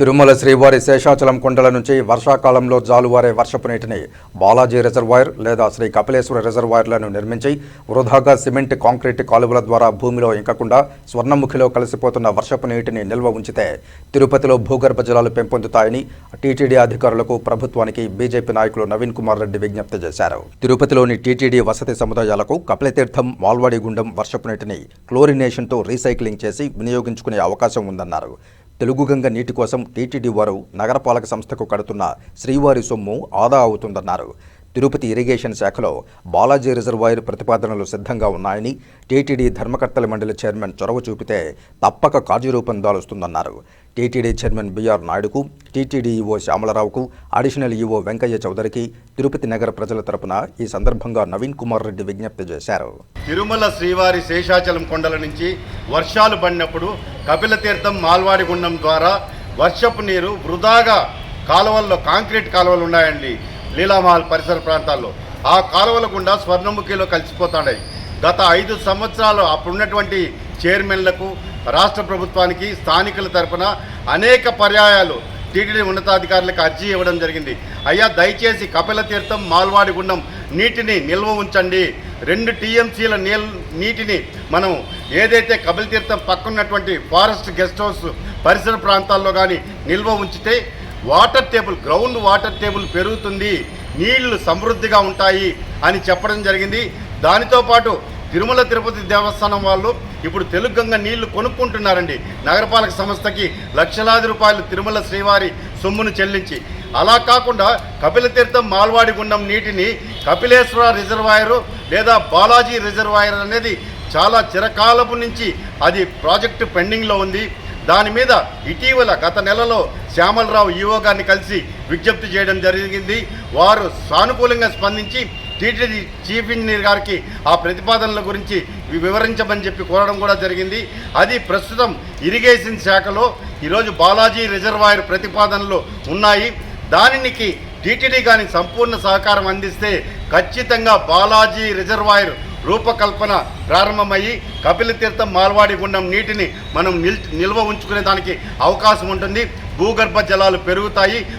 తిరుమల శ్రీవారి శేషాచలం కొండల నుంచి వర్షాకాలంలో జాలువారే వర్షపు నీటిని బాలాజీ రిజర్వాయర్ లేదా శ్రీ కపిలేశ్వర రిజర్వాయర్లను నిర్మించి వృధాగా సిమెంట్ కాంక్రీట్ కాలువల ద్వారా భూమిలో ఇంకకుండా స్వర్ణముఖిలో కలిసిపోతున్న వర్షపు నీటిని నిల్వ ఉంచితే తిరుపతిలో భూగర్భ జలాలు పెంపొందుతాయని టీటీడీ అధికారులకు ప్రభుత్వానికి బీజేపీ నాయకులు నవీన్ కుమార్ రెడ్డి విజ్ఞప్తి చేశారు. తిరుపతిలోని టీటీడీ వసతి సముదాయాలకు కపిలతీర్థం మాల్వాడి గుండం వర్షపు నీటిని క్లోరినేషన్తో రీసైక్లింగ్ చేసి వినియోగించుకునే అవకాశం ఉందన్నారు. తెలుగుగంగ నీటి కోసం టీటీడీ వారు నగరపాలక సంస్థకు కడుతున్న శ్రీవారి సొమ్ము ఆదా అవుతుందన్నారు. తిరుపతి ఇరిగేషన్ శాఖలో బాలాజీ రిజర్వాయర్ ప్రతిపాదనలు సిద్ధంగా ఉన్నాయని టీటీడీ ధర్మకర్తల మండలి చైర్మన్ చొరవ చూపితే తప్పక కార్యరూపం దాలుస్తుందన్నారు. టీటీడీ చైర్మన్ బీఆర్ నాయుడుకు టీటీడీ ఈవో శ్యామలరావుకు అడిషనల్ ఈవో వెంకయ్య చౌదరికి తిరుపతి నగర ప్రజల తరపున ఈ సందర్భంగా నవీన్ కుమార్ రెడ్డి విజ్ఞప్తి చేశారు. తిరుమల శ్రీవారి శేషాచలం కొండల నుంచి వర్షాలు పడినప్పుడు కపిల తీర్థం మాల్వాడి గుండం ద్వారా వర్షపు నీరు వృధాగా కాలువల్లో కాంక్రీట్ కాలువలు ఉన్నాయండి లీలామహల్ పరిసర ప్రాంతాల్లో. ఆ కాలువల గుండా స్వర్ణముఖిలో కలిసిపోతున్నాయి గత ఐదు సంవత్సరాలు అప్పుడున్నటువంటి చైర్మన్లకు రాష్ట్ర ప్రభుత్వానికి స్థానికుల తరపున అనేక పర్యాయాలు టీటీడీ ఉన్నతాధికారులకు అర్జీ ఇవ్వడం జరిగింది. అయ్యా దయచేసి కపిల తీర్థం మాల్వాడి గుండం నీటిని నిల్వ ఉంచండి. రెండు టీఎంసీల నీల్ నీటిని మనం ఏదైతే కపిలతీర్థం తీర్థం పక్కన్నటువంటి ఫారెస్ట్ గెస్ట్ హౌస్ పరిసర ప్రాంతాల్లో కానీ నిల్వ ఉంచితే water table ground water table పెరుగుతుంది నీళ్ళు సమృద్ధిగా ఉంటాయి అని చెప్పడం జరిగింది. దానితో పాటు తిరుమల తిరుపతి దేవస్థానం వాళ్ళు ఇప్పుడు తెలుగంగ నీళ్ళు కొనుక్కుంటున్నారండి. నగరపాలక సంస్థకి లక్షలాది రూపాయలు తిరుమల శ్రీవారి సొమ్మును చెల్లించి. అలా కాకుండా కపిలతీర్థం మాల్వాడి గుండం నీటిని కపిలేశ్వర రిజర్వాయరు లేదా బాలాజీ రిజర్వాయర్ అనేది చాలా చిరకాలపు నుంచి అది ప్రాజెక్టు పెండింగ్లో ఉంది. దాని మీద ఇటీవల గత నెలలో శ్యామలరావు ఈవో గారిని కలిసి విజ్ఞప్తి చేయడం జరిగింది. వారు సానుకూలంగా స్పందించి టీటీడీ చీఫ్ ఇంజనీర్ గారికి ఆ ప్రతిపాదనల గురించి వివరించమని చెప్పి కోరడం కూడా జరిగింది. అది ప్రస్తుతం ఇరిగేషన్ శాఖలో ఈరోజు బాలాజీ రిజర్వాయర్ ప్రతిపాదనలు ఉన్నాయి. దానికి టీటీడీ కానీ సంపూర్ణ సహకారం అందిస్తే ఖచ్చితంగా బాలాజీ రిజర్వాయర్ రూపకల్పన ప్రారంభమయ్యి కపిల తీర్థం మాల్వాడి గుండం నీటిని మనం నిల్ నిల్వ ఉంచుకునే దానికి అవకాశం ఉంటుంది. భూగర్భ జలాలు పెరుగుతాయి.